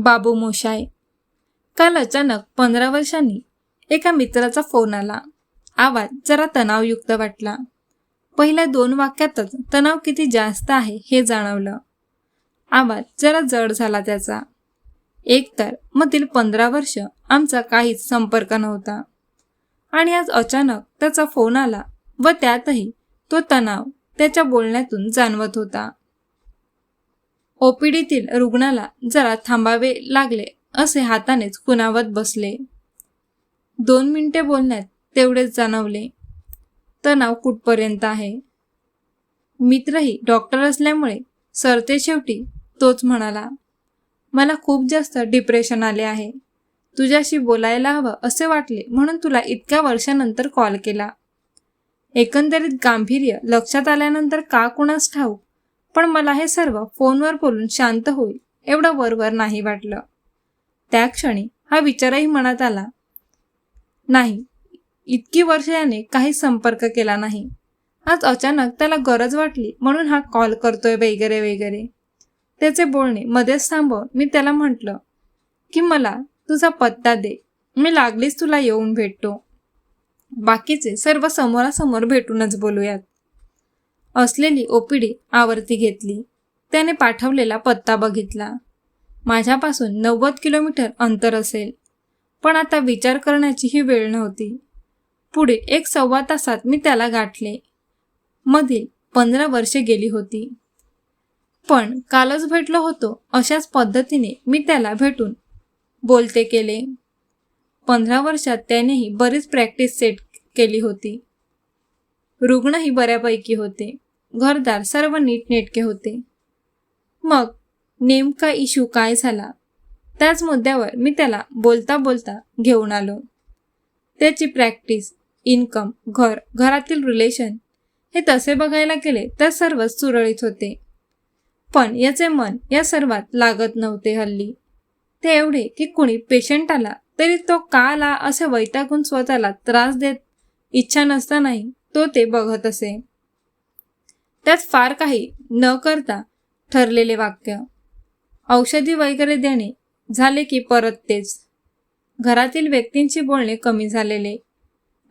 बाबू मोशाय. काल अचानक पंधरा वर्षांनी एका मित्राचा फोन आला. आवाज जरा तणावयुक्त वाटला. पहिल्या दोन वाक्यातच तणाव किती जास्त आहे हे जाणवलं. आवाज जरा जड झाला त्याचा. एकतर मधील पंधरा वर्ष आमचा काहीच संपर्क नव्हता. आणि आज अचानक त्याचा फोन आला व त्यातही तो तणाव त्याच्या बोलण्यातून जाणवत होता. ओपीडीतील रुग्णाला जरा थांबावे लागले असे हातानेच कुणावत बसले. दोन मिनिटे बोलण्यात तेवढेच जाणवले. तणाव कुठपर्यंत आहे? मित्रही डॉक्टर असल्यामुळे सरते शेवटी तोच म्हणाला मला खूप जास्त डिप्रेशन आले आहे. तुझ्याशी बोलायला हवं असे वाटले म्हणून तुला इतक्या वर्षानंतर कॉल केला. एकंदरीत गांभीर्य लक्षात आल्यानंतर का कुणास ठाऊक? पण मला हे सर्व फोनवर बोलून शांत होईल एवढं वरवर नाही वाटलं. त्या क्षणी हा विचारही मनात आला नाही इतकी वर्ष याने काही संपर्क केला नाही. आज अचानक त्याला गरज वाटली म्हणून हा कॉल करतोय वगैरे वगैरे. त्याचे बोलणे मध्येच थांबवून मी त्याला म्हटलं की मला तुझा पत्ता दे मी लागलीच तुला येऊन भेटतो. बाकीचे सर्व समोरासमोर भेटूनच बोलूयात. असलेली ओपीडी आवर्ती घेतली. त्याने पाठवलेला पत्ता बघितला. माझ्यापासून नव्वद किलोमीटर अंतर असेल. पण आता विचार करण्याची ही वेळ नव्हती. पुढे एक सव्वा तासात मी त्याला गाठले. मधील पंधरा वर्षे गेली होती. पण कालच भेटलो होतो अशाच पद्धतीने मी त्याला भेटून. बोलते केले. पंधरा वर्षात त्यानेही बरीच प्रॅक्टिस सेट केली होती. रुग्णही बऱ्यापैकी होते. घरदार सर्व नीटनेटके होते. मग नेमका इशू काय झाला? त्याच मुद्द्यावर मी त्याला बोलता बोलता घेऊन आलो. त्याची प्रॅक्टिस इन्कम घर घरातील रिलेशन हे तसे बघायला गेले तर सर्वच सुरळीत होते. पण याचे मन या सर्वात लागत नव्हते हल्ली. ते एवढे की कुणी पेशंट आला तरी तो का आला असे वैतागून स्वतःला त्रास देत इच्छा नसतानाही तो ते बघत असे. त्यात फार काही न करता ठरलेले वाक्य. औषधी वगैरे देणे झाले की परत तेच. घरातील व्यक्तींशी बोलणे कमी झालेले.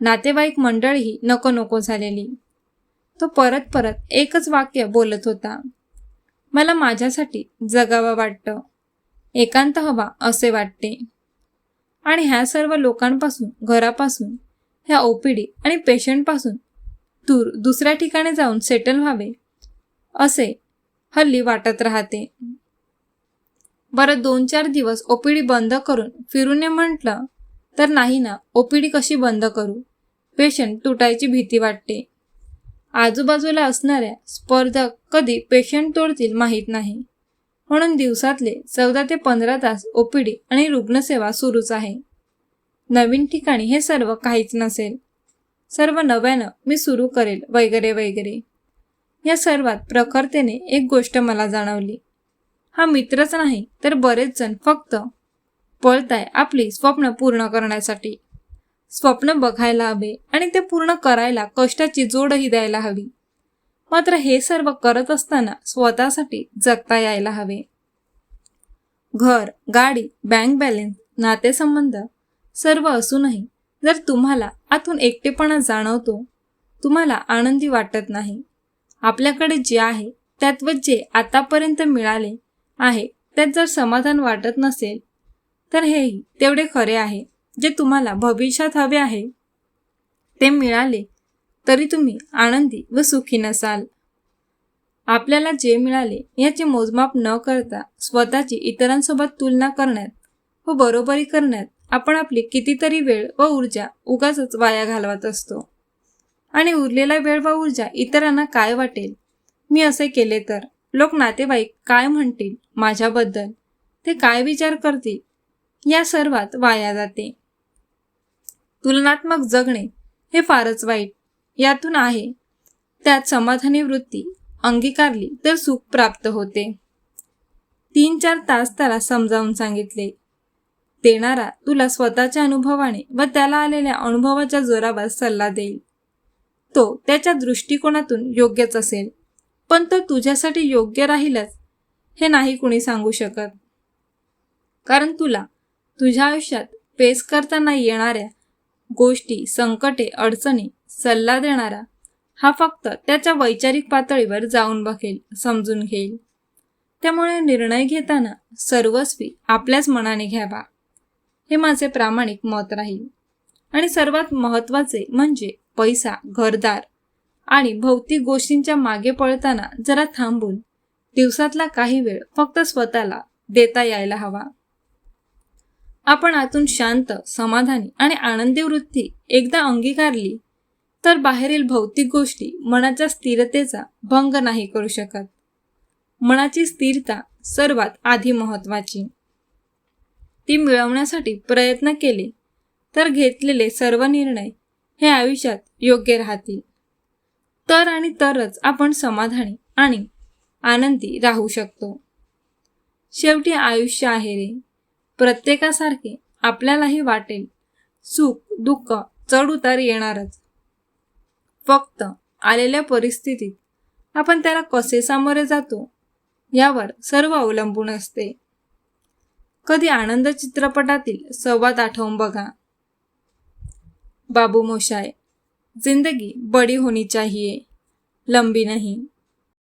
नातेवाईक मंडळही नको नको झालेली. तो परत परत एकच वाक्य बोलत होता. मला माझ्यासाठी जगावं वाटतं. एकांत हवा असे वाटते. आणि ह्या सर्व लोकांपासून घरापासून ह्या ओपीडी आणि पेशंटपासून दूर दुसऱ्या ठिकाणी जाऊन सेटल व्हावे. असे हल्ली वाटत राहते. बरं दोन चार दिवस ओपीडी बंद करून फिरूने म्हटलं तर नाही ना ओपीडी कशी बंद करू? पेशंट तुटायची भीती वाटते. आजूबाजूला असणाऱ्या स्पर्धक कधी पेशंट तोडतील माहीत नाही. म्हणून दिवसातले चौदा ते पंधरा तास ओपीडी आणि रुग्णसेवा सुरूच आहे. नवीन ठिकाणी हे सर्व काहीच नसेल. सर्व नव्यानं मी सुरू करेल वगैरे वगैरे. या सर्वात प्रखरतेने एक गोष्ट मला जाणवली. हा मित्रच नाही तर बरेच जण फक्त पळताय आपली स्वप्न पूर्ण करण्यासाठी. स्वप्न बघायला हवे आणि ते पूर्ण करायला कष्टाची जोडही द्यायला हवी. मात्र हे सर्व करत असताना स्वतःसाठी जगता यायला हवे. घर गाडी बँक बॅलन्स नातेसंबंध सर्व असूनही जर तुम्हाला आतून एकटेपणा जाणवतो तुम्हाला आनंदी वाटत नाही. आपल्याकडे जे आहे त्यात व जे आतापर्यंत मिळाले आहे त्यात जर समाधान वाटत नसेल तर हेही तेवढे खरे आहे जे तुम्हाला भविष्यात हवे आहे. ते मिळाले तरी तुम्ही आनंदी व सुखी नसाल. आपल्याला जे मिळाले याचे मोजमाप न करता स्वतःची इतरांसोबत तुलना करण्यात व बरोबरी करण्यात आपण आपली कितीतरी वेळ व ऊर्जा उगाच वाया घालवत असतो. आणि उरलेला वेळ व ऊर्जा इतरांना काय वाटेल? मी असे केले तर लोक नातेवाईक काय म्हणतील माझ्याबद्दल? ते काय विचार करतील? या सर्वात वाया जाते. तुलनात्मक जगणे हे फारच वाईट. यातून आहे. त्यात समाधानी वृत्ती अंगीकारली तर सुख प्राप्त होते. तीन चार तास त्याला समजावून सांगितले. देणारा तुला स्वतःच्या अनुभवाने व त्याला आलेल्या अनुभवाच्या जोरावर सल्ला देईल. तो त्याच्या दृष्टिकोनातून योग्यच असेल. पण तो तुझ्यासाठी योग्य राहीलच हे नाही कुणी सांगू शकत. कारण तुला तुझ्या आयुष्यात फेस करताना येणाऱ्या गोष्टी संकटे अडचणी सल्ला देणारा हा फक्त त्याच्या वैचारिक पातळीवर जाऊन बघेल समजून घेईल. त्यामुळे निर्णय घेताना सर्वस्वी आपल्याच मनाने घ्यावा. हे माझे प्रामाणिक मत राहील. आणि सर्वात महत्त्वाचे म्हणजे पैसा घरदार आणि भौतिक गोष्टींच्या मागे पळताना जरा थांबून दिवसातला काही वेळ फक्त स्वतःला देता यायला हवा. आपण आतून शांत समाधानी आणि आनंदी वृत्ती एकदा अंगीकारली तर बाहेरील भौतिक गोष्टी मनाच्या स्थिरतेचा भंग नाही करू शकत. मनाची स्थिरता सर्वात आधी महत्त्वाची. ती मिळवण्यासाठी प्रयत्न केले तर घेतलेले सर्व निर्णय हे आयुष्यात योग्य राहतील. तर आणि तरच आपण समाधानी आणि आनंदी राहू शकतो. शेवटी आयुष्य आहे रे. प्रत्येकासारखे आपल्यालाही वाटेल सुख दुःख चढउतार येणारच. फक्त आलेल्या परिस्थितीत आपण त्याला कसे सामोरे जातो यावर सर्व अवलंबून असते. कधी आनंद चित्रपटातील संवाद आठवून बघा. बाबू मोशाय जिंदगी बड़ी होनी चाहिए लंबी नहीं.